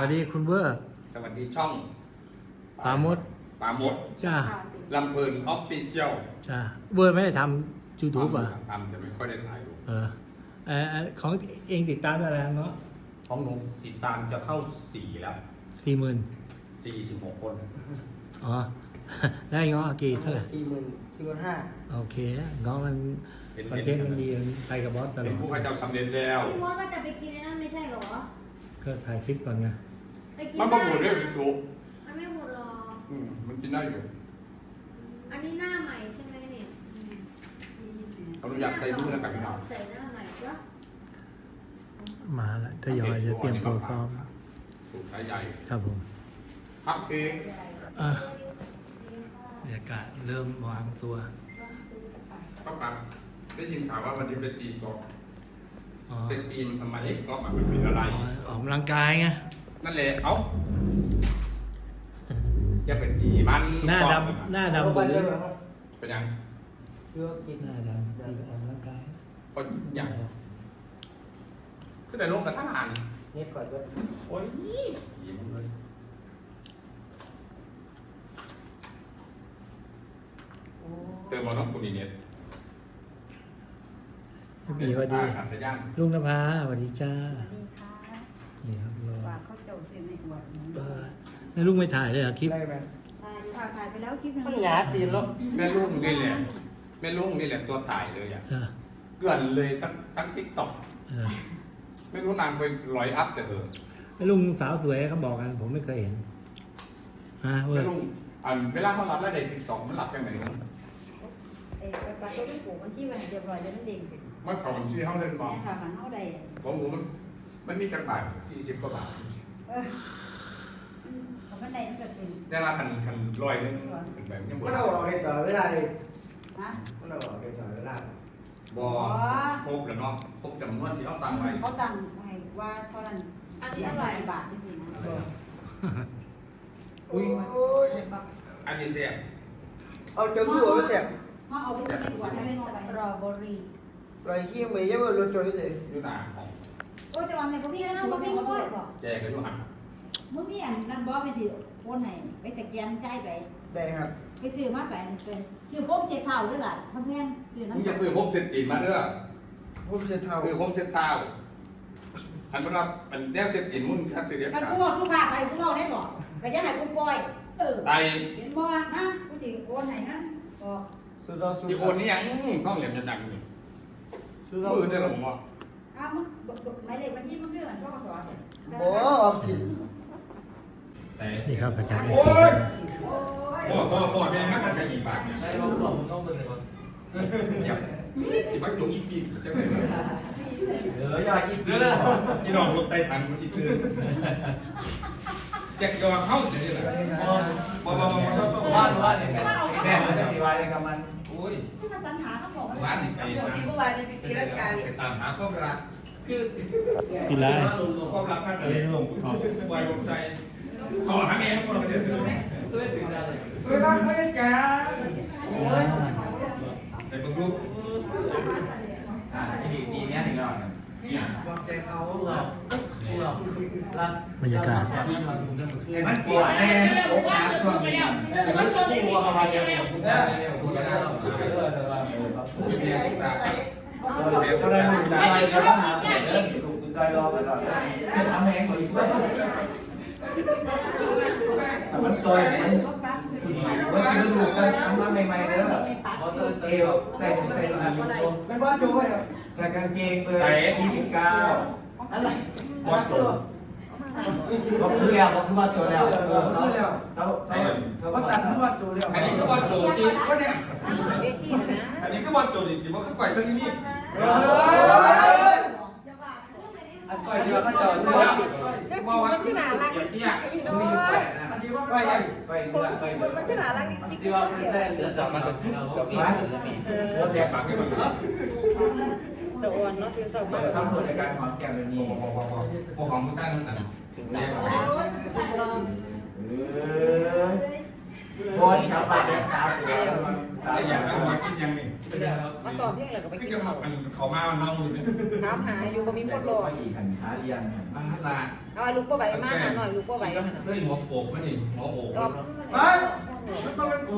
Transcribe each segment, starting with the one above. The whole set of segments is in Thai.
วัสดีคุณเวอร์สวัสดีช่องปราโมดปราโมดจ้าลำเพลินออฟฟิเชียลจ้าเวอร์ไม่ได้ทำยูทูบอะทำแต่ไม่ค่อยได้ถ่ายรูปเออเอ่อเอ่อของเองติดตามอะไรเนาะของหนูติดตามจะเข้าสี่แล้วสี่หมื่นสี่สิบหกคนอ๋อได้เงาะกี่เท่าไหร่สี่หมื่นสี่หมื่นห้าโอเคเงาะมันเป็นคอนเทนต์มันดีมันไปกับบอสตลเป็อนดผู้พระเจ้าสำเร็จแล้วพี่มดว่าจะไปกินไอ้นั่นไม่ใช่เหรอ ก็ถ่ายคลิปก่อนไง ไปกินมันได้มาบูดเรื่องถูกมันไม่หมดหรอก อืมมันกินได้อยู่อันนี้หน้าใหม่ใช่ไหมเนี่ยเราอยากใส่มือแล้วกันพี่น้องใส่หน้าใหม่ก็มาละทยอยจะเตรียมตัวซ้อมสูตรใหญ่ครับผมพักเองอะบรรยากาศเริ่มวางตัวก็ปังได้ยินข่าวว่าวันนี้เป็นตีมกอล์ฟอ๋อเป็นตีมทำไมกอล์ฟอะมันเป็นอะไร ออกกำลังกายไง นั่นแหละเอ้าจะเป็นตีมันหน้ากอล์ฟดำหน้าเอาดำไปเลเลยยครับเป็นยังเพื่อกินหน้าดำที่ออกกำลังกายก็อย่างก็ได้ลงกับท่านอ่านเน็ตก่อนด้วยโอ้ยยิ้มเลยเติมมาต้องคุณอีเน็ตมีพอดีขาดสายย่างลุงนภาสวัสดีจ้าสวัสดีค่ะนี่ครับรอฝาก เขาเจ้าเสียในอวดหนูเออแล้วลุงไม่ถ่ายเลยเหรอคลิป ได้ไหมถ่ายถ่ายถ่ายไปแล้วคลิปหนึงมันหยาตีนแล้วแม่ลุงนี่แหละแม่ลุงนี่แหละตัวถ่ายเลยอะเออเกลื่อนเลยทั้งทั้งทิกตอกเออไม่รู้นางไปลอยอัพแต่เออแล้วลุงสาวสวยเขาบอกกัน ผมไม่เคยเห็นฮะเว้แม่ยลุงอันเวลาเขารับแล้วเด็กทิกตอกมันหลับยังไงลุงเออไปปัดตัวเป็นปู่มันที่วันเรียบร้อยจะนั่นเองมันเขาบัญชีเขาเล่นบอลแม่ค่ะมันเท่าใดอะของหมูมัน มันมีจักรบาทสี่สิบกว่าบาทเออของมันใดมันก็เป็นแต่ละคันคันลอยหนึงคันแบบยังบ่มันเอาออกในต่อเวลาเลยนะ มันเอาออกในต่อเวลาบอครบแล้วเนาะครบจำนวนที่เขาตั้งไว้ เขาตั้งให้ว่าเท่านั้นอันนี้อร่อย บาทจริงๆนะอุ้ยอันนี้เสียเอาจนหัวไปเสียบมาเอาไปใส่ในอวดให้เป็นสตรอเบอรี่ไรเขี้ยงไปเยอะเลยรถจอยเลยอยู่หน้าของ โอ้จะวางในพ่อพี่นะพ่อพี่ก็ได้บอกแจกกันอยู่หันมึงมีอันนั้นบ่ไปสิโอนให้ไปสแกนจ่ายไป ได้ครับไปซื้อมาไปเป็นซื้อพมเสียเท้าหรือล่ะทำแพงซื้อมึงน้ำจะซื้อผมเสร็จติดมาเด้อผมจะเท่าซื้อผมเสร็จเท้าอันมันรับมันแนวเสร็จติดมึงถ้าซื้อเด็ดกันขากูดบอกสุภาพไปกูบอกได้บอกก็ยังให้กูปล่อยเออไตเห็นบ่นะกูสิโอนให้นะบอกสุดยอดสุดที่โอนนี่ยังต้องเหลี่ยมจะดังอยู่สุดยอดมือได้หรอผมว่าอ้าวมึง หมายเลขบัญชีมึงคืออันพ่อสอนเนี่ยโอ้ออมสินแต่นี่ครับอาจารย์เอโอ้ซียพ่อพ่อพ่อแม่มันก็ใช้อีบาทเนี่ยใช่ลองลองต้องเป็นเลยก่อนจับสิบักจงอีปีจะเป็นเอออย่าอีกเด้อพี่น้องลงใต้ทันมันที่ตื่นแจกยอเข้าเฉยเลยบ่บ่บ่บ่ชอบต้องว่าว่าเนี่ยแม่มันจะสีวายในกำมันโอ้ยที่มันปัญหาเขาบอกว่าร้านนี่ไปเดี๋ยวสิเมื่อวานจะไปตีร่างกายไปตามหาความรัก คือพี่ไล่ความรักน่าจะเล่นลงเขาไว้ลงใจขอหาแม่ทุกคนไปเดี๋ยวเพื่อถึงอะไรเวลาเขาจะจ้าใส่เบิ่งรูปอ่าที่ดีดีเนี้ยถึงเราวางใจเขาพวกเราพวกเรารักบรรยากาศไอ้มันปวดแน่โอ้ยช่วงนี้แต่มันกลัวเขามาเยอะ เลยคุณจะสูงจะได้เราเออแต่ว่าที่มีทุกอย่างก็ได้คุณใจก็ต้องหาเดินถูกใจรอไปก่อนจะทำแหงกว่าอีกแต่มันตัวมันคุณหญิงว่าที่ดูกันมาใหม่ๆเด้อเอวใส่ใส่อายุตรงเป็นว่าดูว้เหรอใส่กางเกงเบอร์ยี่สิบเก้าอะไรหมดตัว ก็คือแล้วก็คือว่าตัวแล้วเอเอออขึ้นแล้วเขาเขาเขาก็ตัดทั้งวันจูเดียวอันนี้ก็วัดตัวจริงวะเนี่ยอันนี้ก็วัดตัวจริงว่าคือไก่สักนิดเอออันก่อนเดียวเขาจะเสื้อว่าวัดที่ไหนรักอย่างเนี้ยไม่อยู่แปะนะอันนี้ว่าไปไปยังไปเนื้อไปเนื้อมันขึ้นหาลักจริงๆว่าเป็นเส้นเลือดจับมันจะจับนี่รถแดงปากให้มันรับสวรรค์เนาะเป็นสวรรค์ทำส่วนในการหอมแก้มแบบนี้พอพอพอพอของมึงสร้างน้ำหนักถึงเรียกว่าเออพอที่ทำปากแดงสาวตัวสาวไอ้ออย่าย่างสร้างมากินยังนี่มาสอบเพียงแล้วก็ไปคือกินจะข้ามันเขามาเน่าอยู่เนี่ยถามหาอยู่ก็มีคนรอไม่กี่ขันขาเรียนบ้าละเอาลูกบ่ใบมาหน่อยลูกบ่ใบเฮ้ยหัวโปกมันนี่หัวโปกรอบเฮ้ยมันต้องเป็นโก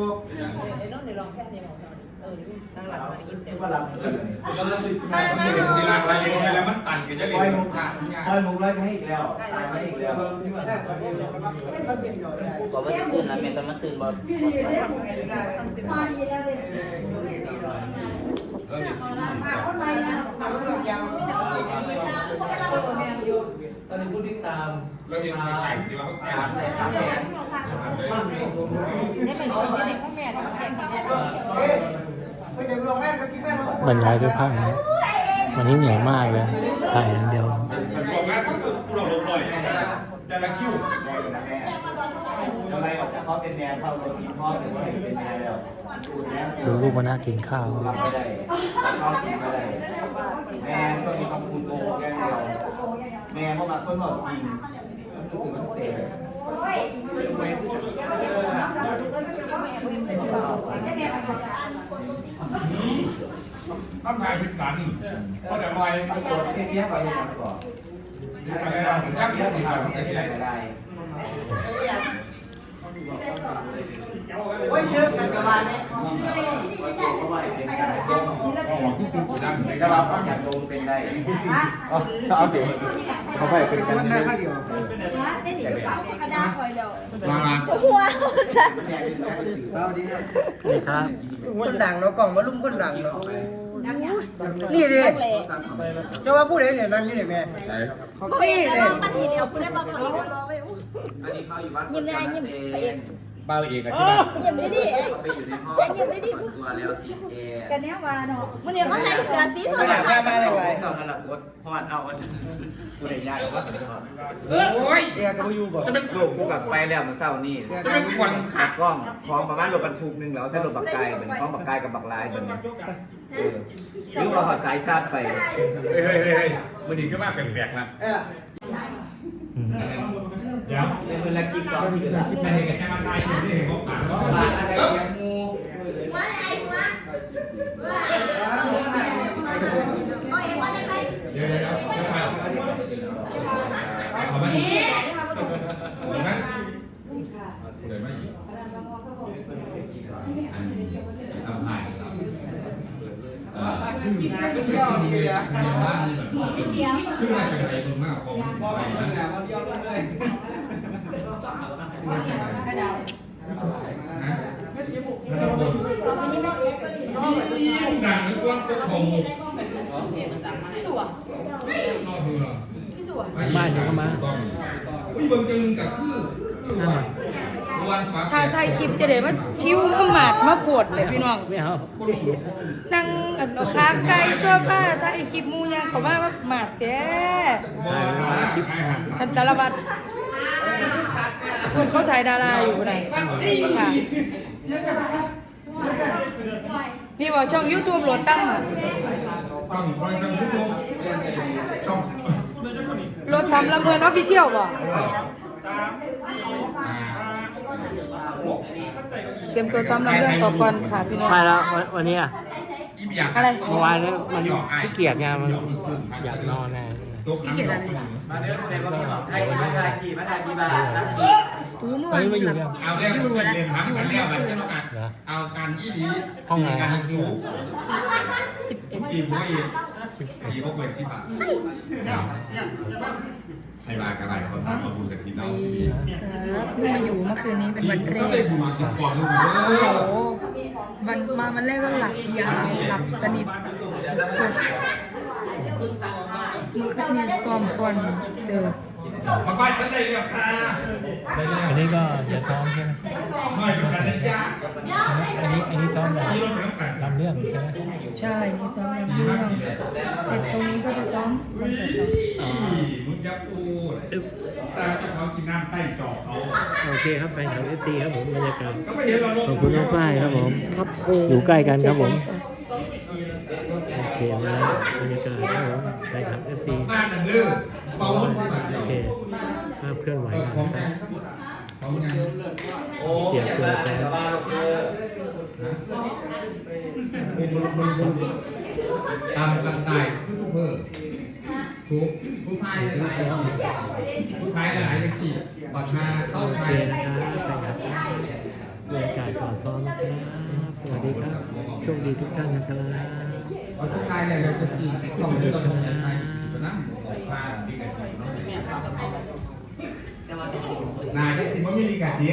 ไอ้น้องในลองแค่นี้ของ เราเออทางหลังมายินเสียงว่าหลับเวลาไปเวลามันตันก็จะคอยเล่นมุกคอยมุกไล่ไปให้อีกแล้วตายไปอีกแล้วบอกว่าจะตื่นแล้วแม่แต่มันตื่นบ่มาดีแล้วเลยมาคนใหม่นะตอนนี้ผู้ติดตามเราเห็นในไข่ที่เราขายสามแสนสามแสนนี่เป็นคนที่พ่อแม่ทำแข่งกันไปเดี๋ยวลง บรรยายด้วยภาพนะวันนี้เหนื่อยมากเลย ถ่ายอย่างเดียวบอกแล้วก็คือเราลอยแต่ละคิวอะไรออกจากเขาเป็นแนวเข้าโดนทีมพ่อหรือว่าเป็นแนวแล้วดูแล้วดูรูปมาน่ากินข้าวรับไม่ได้เข้ากินไม่ได้แม่ช่วงนี้ต้องคูณโกงแก้เดียวแม่พวกมาคนบอกจริงรู้สึกมันเจ็บต้อ งถ่ายเป็นสันเพราะเดี๋ยวลอยตัวที่เนี้ยก่อยังก่อนไรเรายักษ์เนี้ยัยกษ์ที่ที่ทำทำที่ที่ไหไหนนก็ได้ โอ้ยเชื่อกันกับบ้านนี้เพราะว่าเป็นการส่งดังแต่ว่าเขาอยากลงเป็นได้เอาเดี๋ยวเขาไปเป็นสันมันได้ข้างเดียวได้ถึงกับกระดาษคอยเดียวมามาหัวสั่นนี่ครับคนดังเนาะกล่องมาลุ่มคนดังเนาะดังอย่างนี่ดิจะว่าผู้ใดเนี่ยนั่งอยู่ไหนแม่ใช่เขาปี้เลยมันดีเดียวคุณได้บอกเองร อไปอันนี้เขาอยู่วัดยิ้มได้ยิ้มไปเองเบาเอกอะที่บ้านยิ้มได้ดิไปอยู่ในห้องตัวแล้วทีเอกันแน่ว่าเนาะมันเนี่ยเขาใส่เสื้อสีทองไม่อยากได้มาเลยไว้สอนระดับกดพอดเอากูได้ยากว่าสุดยอดโอ้ยเอียกับยูบอกจะเป็นลูกกูแบบไปแล้วมันเศร้านี่จะเป็นควันขัดกล้องพร้อมประมาณรถบรรทุกหนึ่งแล้วใช้รถบักไก่เหมือนพร้อมบักไก่กับบักลายเหมือนเออหรือว่าหอดสายชาติไปเฮ้ยเฮ้ยเฮ้ยมันดีขึ้นมากเป็นแบกนะเอออืมเดี๋ยวในมือละคลิปสองทีละไม่ได้แค่มาไทยอยู่นี่เขาป่าก็บาทอะไรเสียงูว่าไอ้ว่าเอาเองว่าได้ไหมเดี๋ยวเดี๋ยวเดี๋ยวจะไปเอมาดิเดี๋ยวนะเดี๋ยวไม่อีกสัมภาษณ์ครับเอ่อชื่อชื่อเรียนเรียนบ้านนี่แบบชื่ออะไรเป็นอะไรมึงมากของไปนะ กระดาษนะแล้วก็บนนี่ดังนึกว่าก็คงสวยนอกมือบ้านอยู่ก็มาอุ้ยบางจังกับคือคือว่าวันฟ้าถ้าถ่ายคลิปจะได้มาชิวมาหมาดมาปวดเลยพี่น้องไม่เอานั่งอันเอาขาไก่โซฟาถ่ายคลิปมูยังเขาว่าหมาดแท้บอลคลิปให้หันท่านสารวัตร เขาถ่ายดาราอยู่ไหนค่ะนี่บอกช่อง YouTube โหลดตั้งอะช่องบริษัทผู้ชมช่องโหลดตามลำเพลินออฟฟิเชียลบ่เตรียมตัวซ้อมลำเรื่องต่อก่อนค่ะพี่น้องไปแล้ววันวันนี้อะอีอยากอะไรเมื่อวานนี้มันขี้เกียจไงมันอยากนอนไง ตัวขี้เกียจอะไรมาเด้อเด้อก็มีบอกให้มาถ่ายกี่มาถ่ายกี่บาทนะอู้เมื่อตอนวานนี้มาอยู่หลับยังเอาแล้วสุดเรียนถามกันแล้วมันจะต้องการเอาการอีหลีสี่การสูสิบเอ็ดสี่พวกอีสี่พวกเลยสี่บาทให้มากันไรเขาทำมาบุญกับทีเราครับมาอยู่เมื่อคืนนี้เป็นวันผู้แรชมได้กบุญมากินฟองเลยโอ้โหวันมาวันแรกก็หลับยาวหลับสนิทสุดๆ มีซ้อมฟอนเสิร์ฟมาบ้านฉันได้แล้วค่ะได้แล้วอันนี้ก็จะซ้อมใช่ไหมน้อยกว่าฉันได้ยากอันนี้อันนี้ซ้อมแบบที่รถน้ำกันลำเรื่องใช่ไหมใช่นี่ซ้อมในเรื่องเสร็จตรงนี้ก็ไปซ้อมคอนเสิร์ตต่อมึงยับปูตาจะเขากินน้ำใต้ศอกเขาโอเคครับแฟนคลับเอฟซีครับผมบรรยากาศก็ไม่เห็นเราลงขอบคุณน้องฝ้ายครับผมครับโอยู่ใกล้กันครับผม โอเคนะบรรยากาศครับผมแฟนคลับเอฟซีบ้านนั่นเด้อเบาหุ่นสิโอเคภาพเคลื่อนไหวเอนของนะครับของงานโอ้ยแต่ว่าโอเคตามกันตายเพื่อเพื่อทุกผู้ชายหลายๆผู้ชายหลายๆอย่างสี่บัตรมาเข้าโอไทเคยนะครับไปครับบรรยากาศก่อนซ้อมนะครับสวัสดีครับโชคดีทุกท่านนะครับ เอาผู้ชายเนี่ยเราจะสี่ต้องเดินต้องเดินไทยตัวนั้นพาดีกับสีเนาะนายได้สิว่ามีลิกาเซีย